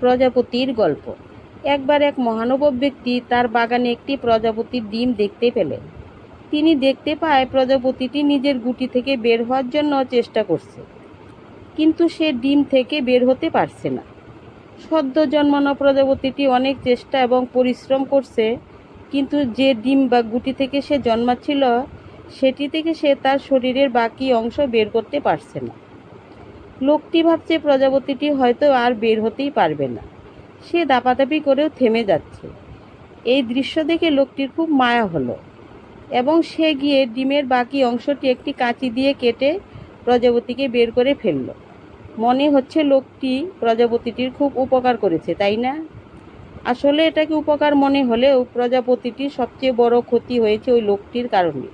প্রজাপতির গল্প। একবার এক মহানুভব ব্যক্তি তার বাগানে একটি প্রজাপতির ডিম দেখতে পেলেন। তিনি দেখতে পায় প্রজাপতিটি নিজের গুটি থেকে বের হওয়ার জন্য চেষ্টা করছে। কিন্তু সে ডিম থেকে বের হতে পারছে না। সদ্য জন্মানো প্রজাপতিটি অনেক চেষ্টা এবং পরিশ্রম করছে, কিন্তু যে ডিম বা গুটি থেকে সে জন্মাচ্ছিল, সেটি থেকে সে তার শরীরের বাকি অংশ বের করতে পারছে না। লোকটি ভাবছে প্রজাপতিটি হয়তো আর বের হতেই পারবে না। সে দাপাদাপি করেও থেমে যাচ্ছে। এই দৃশ্য দেখে লোকটির খুব মায়া হলো এবং সে গিয়ে ডিমের বাকি অংশটি একটি কাঁচি দিয়ে কেটে প্রজাপতিকে বের করে ফেলল। মনে হচ্ছে লোকটি প্রজাপতিটির খুব উপকার করেছে, তাই না? আসলে এটাকে উপকার মনে হলেও প্রজাপতিটির সবচেয়ে বড় ক্ষতি হয়েছে ওই লোকটির কারণে।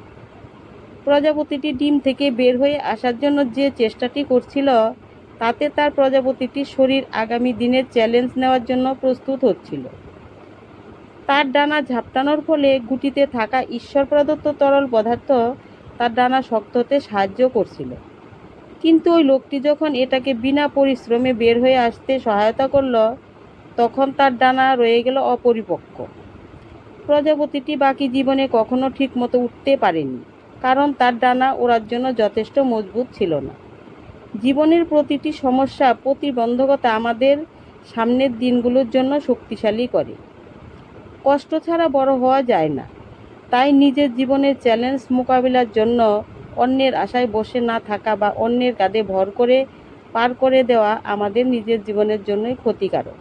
প্রজাপতিটি ডিম থেকে বের হয়ে আসার জন্য যে চেষ্টাটি করছিল, তাতে তার প্রজাপতিটির শরীর আগামী দিনের চ্যালেঞ্জ নেওয়ার জন্য প্রস্তুত হচ্ছিল। তার ডানা ঝাপটানোর ফলে গুটিতে থাকা ঈশ্বর প্রদত্ত তরল পদার্থ তার ডানা শক্ত হতে সাহায্য করছিল। কিন্তু ওই লোকটি যখন এটাকে বিনা পরিশ্রমে বের হয়ে আসতে সহায়তা করল, তখন তার ডানা রয়ে গেল অপরিপক্ক। প্রজাপতিটি বাকি জীবনে কখনো ঠিকমতো উঠতে পারেনি। কারণ তার ডানা ওড়ার জন্য যথেষ্ট মজবুত ছিল না। জীবনের প্রতিটি সমস্যা প্রতিবন্ধকতা আমাদের সামনের দিনগুলোর জন্য শক্তিশালী করে। কষ্ট ছাড়া বড় হওয়া যায় না। তাই নিজের জীবনের চ্যালেঞ্জ মোকাবিলার জন্য অন্যের আশায় বসে না থাকা বা অন্যের কাঁধে ভর করে পার করে দেওয়া আমাদের নিজের জীবনের জন্যই ক্ষতিকারক।